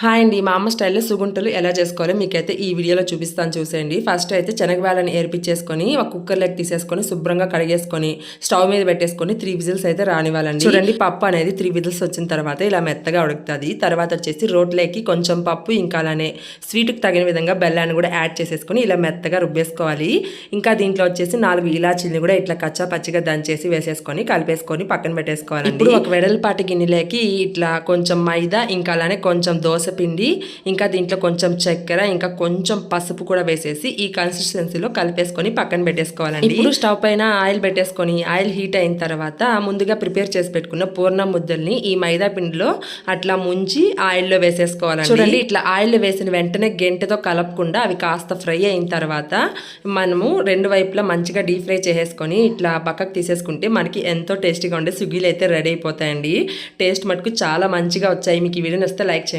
Hi అండి మా అమ్మ స్టైల్లో సుగుంటలు ఎలా చేసుకోవాలో మీకైతే ఈ వీడియోలో చూపిస్తాను చూసేయండి. ఫస్ట్ అయితే శనగవాళ్ళని ఏర్పించేసుకొని ఒక కుక్కర్లోకి తీసేసుకొని శుభ్రంగా కడిగేసుకొని స్టవ్ మీద పెట్టేసుకొని త్రీ విజిల్స్ అయితే రానివ్వాలండి. చూడండి పప్పు అనేది త్రీ విజిల్స్ వచ్చిన తర్వాత ఇలా మెత్తగా ఉడుకుతుంది. తర్వాత వచ్చేసి రోట్లోకి కొంచెం పప్పు ఇంకా అలానే స్వీట్కి తగిన విధంగా బెల్లాన్ని కూడా యాడ్ చేసేసుకొని ఇలా మెత్తగా రుబ్బేసుకోవాలి. ఇంకా దీంట్లో వచ్చేసి నాలుగు ఇలాచీని కూడా ఇట్లా కచ్చా పచ్చిగా దంచేసి వేసేసుకొని కలిపేసుకొని పక్కన పెట్టేసుకోవాలి ఇప్పుడు ఒక వెడల్పాటి గిన్నెలోకి ఇట్లా కొంచెం మైదా ఇంకా అలానే కొంచెం దోశ పిండి ఇంకా దీంట్లో కొంచెం చక్కెర ఇంకా కొంచెం పసుపు కూడా వేసేసి ఈ కన్సిస్టెన్సీలో కలిపేసుకొని పక్కన పెట్టేసుకోవాలండి. ఇప్పుడు స్టవ్ పైన ఆయిల్ పెట్టేసుకొని ఆయిల్ హీట్ అయిన తర్వాత ముందుగా ప్రిపేర్ చేసి పెట్టుకున్న పూర్ణ ముద్దల్ని ఈ మైదా పిండిలో అట్లా ముంచి ఆయిల్లో వేసేసుకోవాలండి. చూడండి. ఇట్లా ఆయిల్ వేసిన వెంటనే గెంటతో కలపకుండా అవి కాస్త ఫ్రై అయిన తర్వాత మనము రెండు వైపులా మంచిగా డీప్ ఫ్రై చేసేసుకొని ఇట్లా పక్కకు తీసేసుకుంటే మనకి ఎంతో టేస్టీగా ఉండే స్విగ్గీలు అయితే రెడీ అయిపోతాయండి. టేస్ట్ మటుకు చాలా మంచిగా వచ్చాయి. మీకు ఈ వీడియో వస్తే లైక్ చేయండి.